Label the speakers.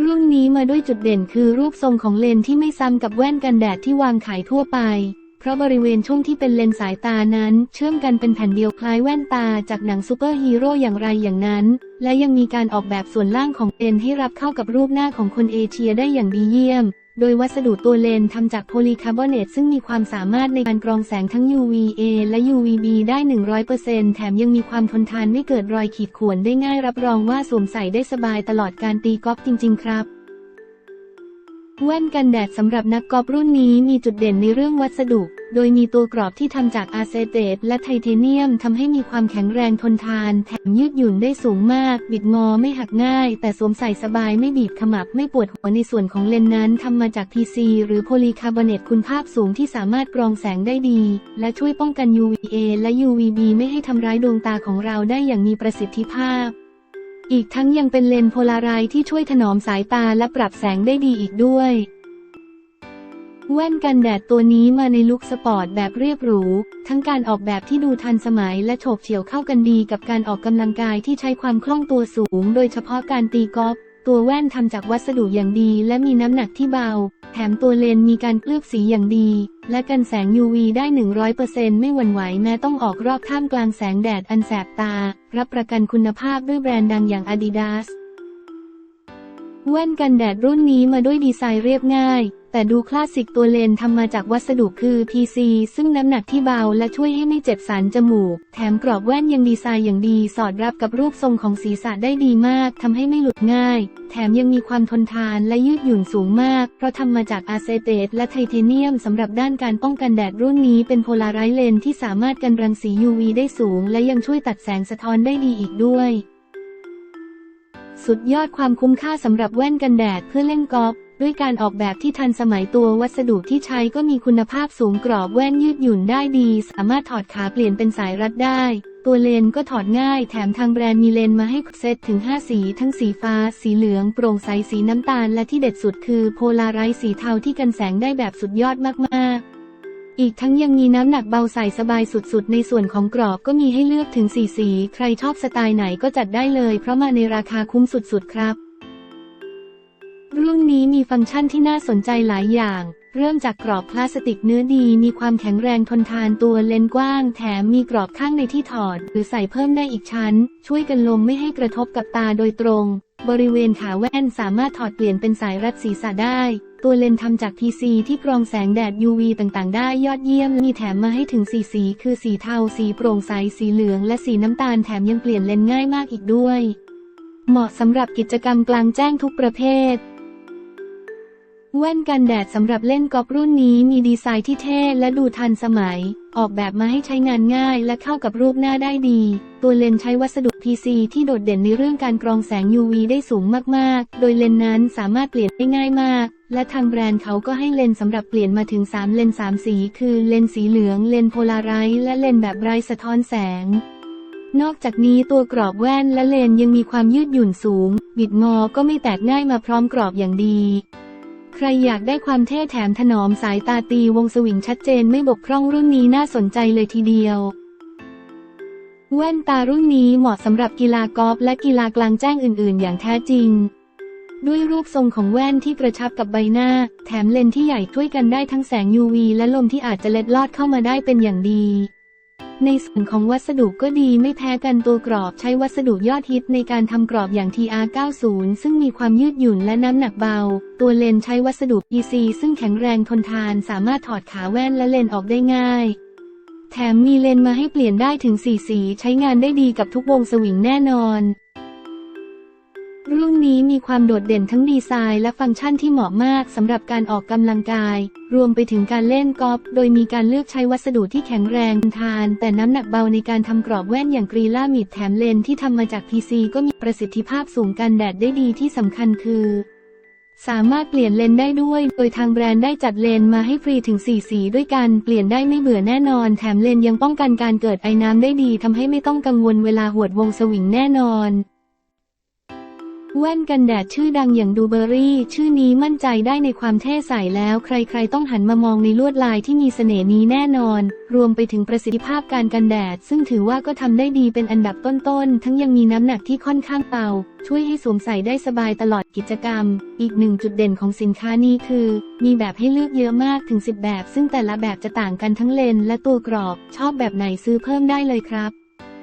Speaker 1: รุ่นนี้มาด้วยจุดเด่นคือรูปทรงของเลนที่ไม่ซ้ำกับแว่นกันแดดที่วางขายทั่วไป เพราะบริเวณช่วงที่เป็นเลนสายตานั้น เชื่อมกันเป็นแผ่นเดียวคล้ายแว่นตาจากหนังซูเปอร์ฮีโร่อย่างไรอย่างนั้น และยังมีการออกแบบส่วนล่างของเลนให้รับเข้ากับรูปหน้าของคนเอเชียได้อย่างดีเยี่ยม โดยวัสดุตัวเลนทำจากโพลีคาร์บอเนตซึ่งมีความสามารถในการกรองแสงทั้ง UVA และ UVB ได้ 100%แถมยังมีความทนทานไม่เกิดรอยขีดข่วนได้ง่ายรับรองว่าสวมใส่ได้สบายตลอดการตีกอล์ฟจริง ๆ ครับ แว่นกันแดดสำหรับนักกอล์ฟรุ่นนี้มีจุดเด่นในเรื่องวัสดุ โดยมีตัวกรอบที่ทำจากอาเซเตตและไทเทเนียมทำให้มีความแข็งแรงทนทาน แถมยืดหยุ่นได้สูงมาก บิดงอไม่หักง่าย แต่สวมใส่สบายไม่บีบขมับไม่ปวดหัวในส่วนของเลนส์นั้นทำมาจาก PC หรือโพลีคาร์บอเนตคุณภาพสูงที่สามารถกรองแสงได้ดี และช่วยป้องกัน UVA และ UVB ไม่ให้ทำร้ายดวงตาของเราได้อย่างมีประสิทธิภาพ อีกทั้งยังเป็นเลนส์โพลารด์ที่ช่วยถนอมสายตาและปรับแสงได้ดีอีกด้วย แว่นกันแดดตัวนี้มาในลุคสปอร์ตแบบเรียบหรู ทั้งการออกแบบที่ดูทันสมัยและโฉบเฉี่ยวเข้ากันดีกับการออกกำลังกายที่ใช้ความคล่องตัวสูง โดยเฉพาะการตีกอล์ฟตัวแว่นทำจากวัสดุอย่างดีและมีน้ำหนักที่เบา แถมตัวเลนมีการเคลือบสีอย่างดี และกันแสง UV ได้ 100%ไม่หวั่นไหวแม้ต้องออกรอบท่ามกลางแสงแดดอันแสบตา รับประกันคุณภาพด้วยแบรนด์ดังอย่าง Adidas แว่นกันแดดรุ่นนี้มาด้วยดีไซน์เรียบง่าย แต่ดูคลาสสิกตัวเลนทำมาจากวัสดุคือ PC ซึ่งน้ำหนักที่เบาและช่วยให้ไม่เจ็บสันจมูก แถมกรอบแว่นยังดีไซน์อย่างดีสอดรับกับรูปทรงของศีรษะได้ดีมากทำให้ไม่หลุดง่าย แถมยังมีความทนทานและยืดหยุ่นสูงมาก เพราะทำมาจากอาเซเตตและไทเทเนียมสำหรับด้านการป้องกันแดดรุ่นนี้เป็นโพลาไรซ์เลนที่สามารถกันรังสี UV ได้สูง และยังช่วยตัดแสงสะท้อนได้ดีอีกด้วย สุดยอดความคุ้มค่าสำหรับแว่นกันแดดเพื่อเล่นกอล์ฟด้วยการออกแบบที่ทันสมัยตัววัสดุที่ใช้ก็มีคุณภาพสูงกรอบแว่นยืดหยุ่นได้ดี สามารถถอดขาเปลี่ยนเป็นสายรัดได้ ตัวเลนก็ถอดง่าย แถมทางแบรนด์มีเลนมาให้เซตถึง 5 สี ทั้งสีฟ้า สีเหลือง โปร่งใสสีน้ำตาลและที่เด็ดสุดคือโพลาไรสีเทาที่กันแสงได้แบบสุดยอดมากๆ อีกทั้งยังมีน้ำหนักเบาใส่สบายสุดๆ ในส่วนของกรอบก็มีให้เลือกถึงสีสี ใครชอบสไตล์ไหนก็จัดได้เลยเพราะมาในราคาคุ้มสุดๆ ครับ รุ่นนี้มีฟังก์ชันที่น่าสนใจหลายอย่าง เริ่มจากกรอบพลาสติกเนื้อดีมีความแข็งแรงทนทานตัวเลนกว้าง แถมมีกรอบข้างในที่ถอด หรือใส่เพิ่มได้อีกชั้น ช่วยกันลมไม่ให้กระทบกับตาโดยตรง บริเวณขาแว่นสามารถถอดเปลี่ยนเป็นสายรัดศีรษะได้ ตัวเลนส์ทำจาก PC ที่กรองแสงแดด UV ต่างๆ ได้ยอดเยี่ยม มีแถมมาให้ถึงสีสี คือสีเทา สีโปร่งใส สีเหลือง และสีน้ำตาล แถมยังเปลี่ยนเลนส์ง่ายมากอีกด้วย เหมาะสำหรับกิจกรรมกลางแจ้งทุกประเภท แว่นกันแดดสำหรับเล่นกอล์ฟรุ่นนี้มีดีไซน์ที่เท่และดูทันสมัย ออกแบบมาให้ใช้งานง่ายและเข้ากับรูปหน้าได้ดี ตัวเลนใช้วัสดุ PC ที่โดดเด่นในเรื่องการกรองแสง UV ได้สูงมาก ๆ โดยเลนนั้นสามารถเปลี่ยนได้ง่ายมาก และทางแบรนด์เขาก็ให้เลนสำหรับเปลี่ยนมาถึง 3 เลนส์3สี คือเลนสีเหลือง เลนโพลาไรซ์และเลนแบบไร้สะท้อนแสงนอกจากนี้ตัวกรอบแว่นและเลนยังมีความยืดหยุ่นสูง บิดงอก็ไม่แตกง่ายมาพร้อมกรอบอย่างดี ใครอยากได้ความเท่แถมถนอมสายตาตีวงสวิงชัดเจนไม่บกพร่องรุ่นนี้น่าสนใจเลยทีเดียว แว่นตารุ่นนี้เหมาะสำหรับกีฬากอล์ฟและกีฬากลางแจ้งอื่น ๆ อย่างแท้จริง ด้วยรูปทรงของแว่นที่กระชับกับใบหน้า แถมเลนส์ที่ใหญ่ช่วยกันได้ทั้งแสง UV และลมที่อาจจะเล็ดลอดเข้ามาได้เป็นอย่างดี ในส่วนของวัสดุก็ดีไม่แพ้กันตัวกรอบใช้วัสดุยอดฮิตในการทำกรอบอย่าง TR90 ซึ่งมีความยืดหยุ่นและน้ำหนักเบา ตัวเลนใช้วัสดุ PC ซึ่งแข็งแรงทนทานสามารถถอดขาแว่นและเลนออกได้ง่าย แถมมีเลนมาให้เปลี่ยนได้ถึง4สีใช้งานได้ดีกับทุกวงสวิงแน่นอน รุ่นนี้มีความโดดเด่นทั้งดีไซน์และฟังก์ชันที่เหมาะมากสำหรับการออกกำลังกาย รวมไปถึงการเล่นกอล์ฟโดยมีการเลือกใช้วัสดุที่แข็งแรงทาน แต่น้ำหนักเบาในการทำกรอบแว่นอย่างกรีล่ามิดแถมเลนที่ทำมาจาก PC ก็มีประสิทธิภาพสูงกันแดดได้ดีที่สำคัญคือ สามารถเปลี่ยนเลนได้ด้วย โดยทางแบรนด์ได้จัดเลนมาให้ฟรีถึง 4 สีด้วยกัน เปลี่ยนได้ไม่เบื่อแน่นอน แถมเลนยังป้องกันการเกิดไอน้ำได้ดีทำให้ไม่ต้องกังวลเวลาหวดวงสวิงแน่นอน แว่นกันแดดชื่อดังอย่างดูเบอรี่ชื่อนี้มั่นใจได้ในความเท่ใสแล้ว ใครๆต้องหันมามองในลวดลายที่มีเสน่ห์นี้แน่นอน รวมไปถึงประสิทธิภาพการกันแดด ซึ่งถือว่าก็ทำได้ดีเป็นอันดับต้นๆ ทั้งยังมีน้ำหนักที่ค่อนข้างเบาช่วยให้สวมใส่ได้สบายตลอดกิจกรรม อีกหนึ่งจุดเด่นของสินค้านี้คือ มีแบบให้เลือกเยอะมากถึง 10 แบบ ซึ่งแต่ละแบบจะต่างกันทั้งเลนส์และตัวกรอบ ชอบแบบไหนซื้อเพิ่มได้เลยครับ